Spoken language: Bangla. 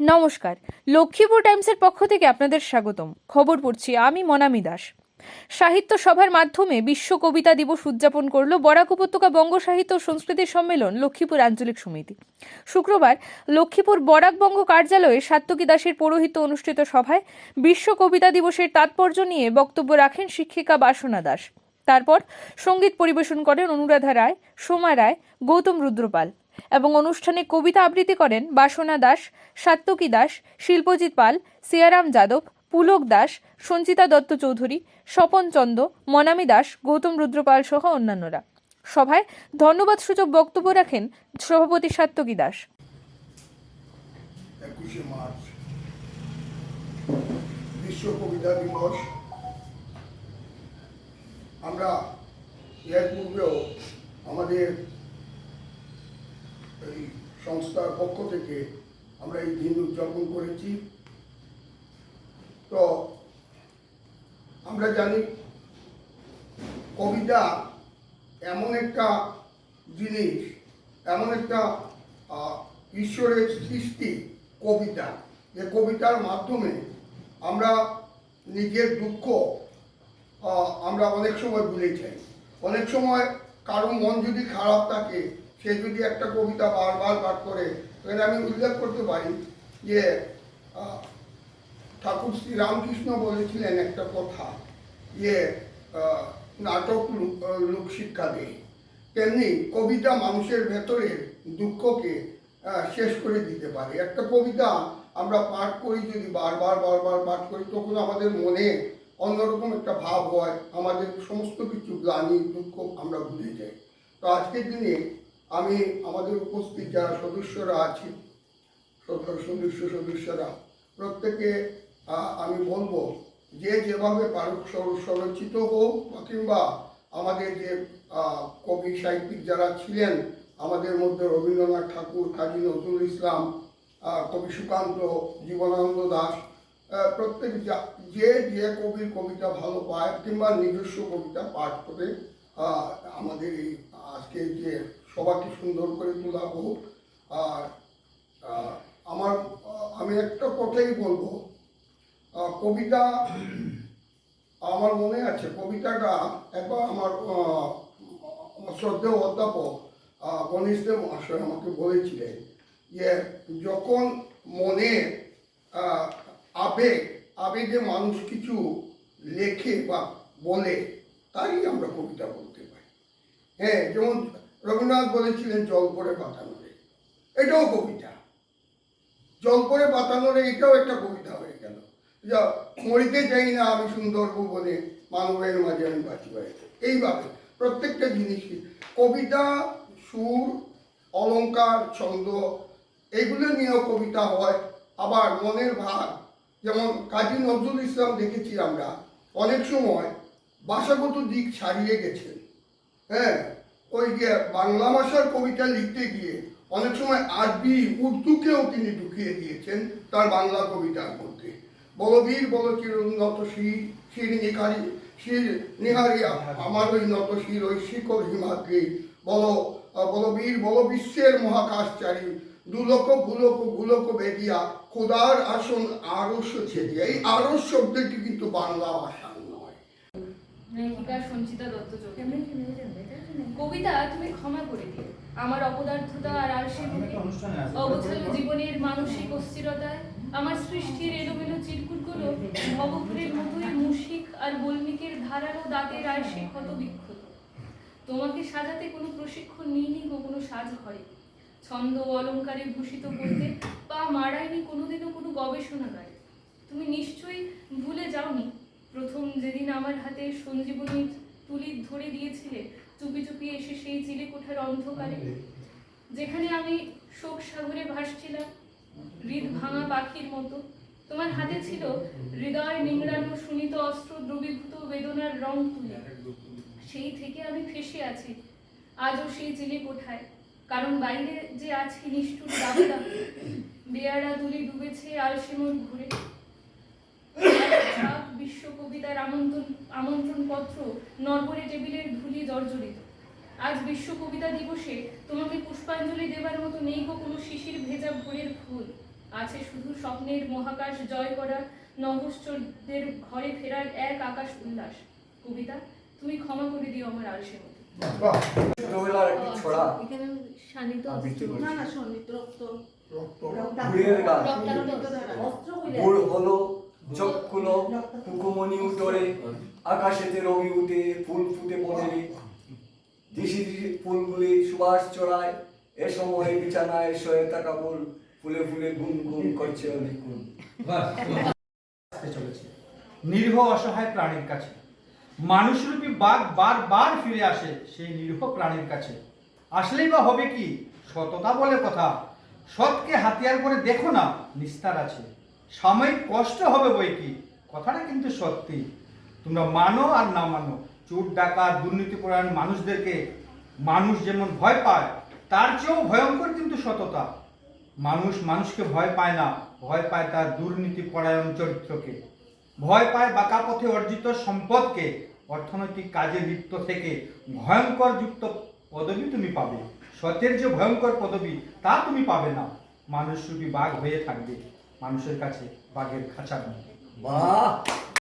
নমস্কার। লক্ষ্মীপুর টাইমসের পক্ষ থেকে আপনাদের স্বাগতম। খবর পড়ছি আমি মনামি দাস। সাহিত্য সভার মাধ্যমে বিশ্ব কবিতা দিবস উদযাপন করল বরাক উপত্যকা বঙ্গ সাহিত্য সংস্কৃতি সম্মেলন লক্ষ্মীপুর আঞ্চলিক সমিতি। শুক্রবার লক্ষ্মীপুর বরাক বঙ্গ কার্যালয়ে সাত্তকী দাসের পৌরোহিত্য অনুষ্ঠিত সভায় বিশ্ব কবিতা দিবসের তাৎপর্য নিয়ে বক্তব্য রাখেন শিক্ষিকা বাসনা দাস। তারপর সংগীত পরিবেশন করেন অনুরাধা রায়, সোমা রায়, গৌতম রুদ্রপাল। এবং অনুষ্ঠানে কবিতা আবৃত্তি করেন বাসনা দাস, সাত্তকী দাস, শিল্পজিৎ পাল, সিয়ারাম যাদব, পুলক দাস, সঞ্চিতা দত্ত চৌধুরী, স্বপন চন্দ, মনামী দাস, গৌতম রুদ্রপাল সহ অন্যান্যরা। সভায় ধন্যবাদ সূচক বক্তব্য রাখেন সভাপতি সাত্তকী দাস। আমরা এর পূর্বেও আমাদের সংস্থার পক্ষ থেকে আমরা এই দিন উদযাপন করেছি। তো আমরা জানি কবিতা এমন একটা জিনিস, এমন একটা ঈশ্বরের সৃষ্টি কবিতা। যে কবিতার মাধ্যমে আমরা নিজের দুঃখ আমরা অনেক সময় ভুলে যাই। অনেক সময় কারও মন যদি খারাপ থাকে সে যদি একটা কবিতা বারবার পাঠ করে তাহলে আমি উল্লেখ করতে পারি যে ঠাকুর শ্রী রামকৃষ্ণ বলেছিলেন একটা কথা যে নাটক লোক আহ, লোক শিক্ষা দেয় তেমনি কবিতা মানুষের ভেতরের দুঃখকে শেষ করে দিতে পারে। একটা কবিতা আমরা পাঠ করি যদি বারবার বারবার পাঠ করি তখন আমাদের মনে অন্যরকম একটা ভাব হয় আমাদের সমস্ত কিছু গ্লানি দুঃখ আমরা ভুলে যাই। তো আজকের দিনে আমি আমাদের উপস্থিত যারা সদস্যরা আছি, সদস্য সদস্য সদস্যরা, প্রত্যেকে আমি বলব যে যেভাবে পারুক স্বরচিত হোক কিংবা আমাদের যে কবি সাহিত্যিক যারা ছিলেন, আমাদের মধ্যে রবীন্দ্রনাথ ঠাকুর, কাজী নজরুল ইসলাম কবি সুকান্ত, জীবনানন্দ দাস প্রত্যেক যা- যে কবির কবিতা ভালো পায় কিংবা নিজস্ব কবিতা পাঠ করে আমাদের এই আজকে যে সবাইকে সুন্দর করে তোলা হোক। আর আমার আমি একটা কথাই বলব। কবিতা, আমার মনে আছে, কবিতাটা একবার আমার শ্রদ্ধেয় অধ্যাপক গণেশ দেব মহাশয় আমাকে বলেছিলেন যে, যখন মনে আবেগ আবেগে মানুষ কিছু লেখে বা বলে তাই আমরা কবিতা বলতে পারি। হ্যাঁ যেমন রবীন্দ্রনাথ বলেছিলেন, জল পড়ে বাতানোরে এটাও কবিতা। জল পড়ে বাতানোরে এটাও একটা কবিতা হয়ে গেল। যা, মরিতে চাই না আমি সুন্দর ভুবনে মানবের মাঝে আমি বাঁচি বাড়িতে। এইভাবে প্রত্যেকটা জিনিসই। কবিতা, সুর, অলংকার, ছন্দ, এগুলো নিয়েও কবিতা হয়। আবার মনের ভাব যেমন কাজী নজরুল ইসলাম দেখেছি আমরা, অনেক সময় ভাষাগত দিক ছাড়িয়ে গেছেন। হ্যাঁ ওই যে বাংলা ভাষার কবিতা লিখতে গিয়ে অনেক সময় আরবি উর্দুকেও তিনি ঢুকিয়ে দিয়েছেন তার বাংলা কবিতার মধ্যে। বলবীর বল চির উন্নত শির শির নিখারি শির নিহারিয়া আমার ওই নত শির ওই শিকড় হিমাগ্রী বল বলবীর বল বিশ্বের মহাকাশচারী দুলক ভুলক ভুলক বেদিয়া খোদার আসন আরস্য ছেদিয়া। এই আরস শব্দটি কিন্তু বাংলা ভাষার নয়। সঞ্চিতা দত্ত কবিতা তুমি ক্ষমা করে দিও। আমার অপদার্থতা আর আলসে অগোছালো জীবনের মানসিক অস্থিরতায় আমার সৃষ্টির এলোমেলো চিরকুটগুলো ভবঘুরের মতোই মুশিক আর বল্মিকের ধারালো দাঁতের আয়সে ক্ষত বিক্ষত। তোমাকে সাজাতে কোনো প্রশিক্ষণ নিইনি গো কোনো সাজ ঘরে ছন্দ অলঙ্কারে ভূষিত করতে পা মারাইনি কোনোদিনও কোনো গবেষণাগারে তুমি নিশ্চয়ই ভুলে যাওনি প্রথম যেদিন আমার হাতে সঞ্জীবনী তুলি ধরে দিয়েছিলে চুপি চুপি এসে সেই চিলে কোঠার অন্ধকারে। যেখানে আমি শোক সাগরে ভাসছিলাম হৃদ ভাঙা পাখির মতো। তোমার হাতে ছিল হৃদয় নিংড়ানো সুনিত অস্ত্র দ্রবীভূত বেদনার রং তুলে। সেই থেকে আমি ফেসে আছি। আজও সেই চিলে কোঠায় কারণ বাইরে যে আছে নিষ্ঠুর দাবদা বেয়ারা দুলি ডুবেছে আলসেমন ঘুরে। বিশ্ব কবিতার আমন্ত্রণ আমন্ত্রণ পত্র নরবরে টেবিলের ধুলি জর্জরিত। আজ বিশ্ব কবিতা দিবসে তোমাকে পুষ্পাঞ্জলি দেবার মতো নেই গো কোনো শিশির ভেজা ভোরের ফুল। আছে শুধু স্বপ্নের মহাকাশ জয় করার নহশ্চরদের ঘরে ফেরার এক আকাশ উল্লাস। কবিতা তুমি ক্ষমা করে দিও আমার আলসে মতো। হলো চক্ষুলো কুকুমনি উতরে আকাশেতে রবি উঠে ফুল ফুটে পড়ে। দিশি ফুলগুলি সুবাস চড়ায়, এ সময় বিছানায় শয়ে থাকা ফুল ফুলে গুন গুন করছে আসতে চলেছে। নিরীহ অসহায় প্রাণীর কাছে। মানুষরূপী বাঘ বারবার ফিরে আসে সেই নিরীহ প্রাণীর কাছে। আসলেই বা হবে কি? সততা বলে কথা। সৎকে হাতিয়ার করে দেখো না, নিস্তার আছে। সাময়িক কষ্ট হবে বই কি? কথাটা কিন্তু সত্যি। তোমরা মানো আর না মানো, চোর, ডাকাত দুর্নীতিপরায়ণ মানুষদেরকে মানুষ যেমন ভয় পায়, তার চেয়েও ভয়ঙ্কর কিন্তু সততা। মানুষ মানুষকে ভয় পায় না, ভয় পায় তার দুর্নীতি পরায়ণ চরিত্রকে। ভয় পায় বাঁকা পথে অর্জিত সম্পদকে, অর্থনৈতিক কাজে লিপ্ত থেকে ভয়ঙ্কর যুক্ত পদবি তুমি পাবে। সতের যে ভয়ঙ্কর পদবি, তা তুমি পাবে না। মানুষ রূপী বাঘ হয়ে থাকবে। মানুষের কাছে বাঘের খাঁচা বাহ!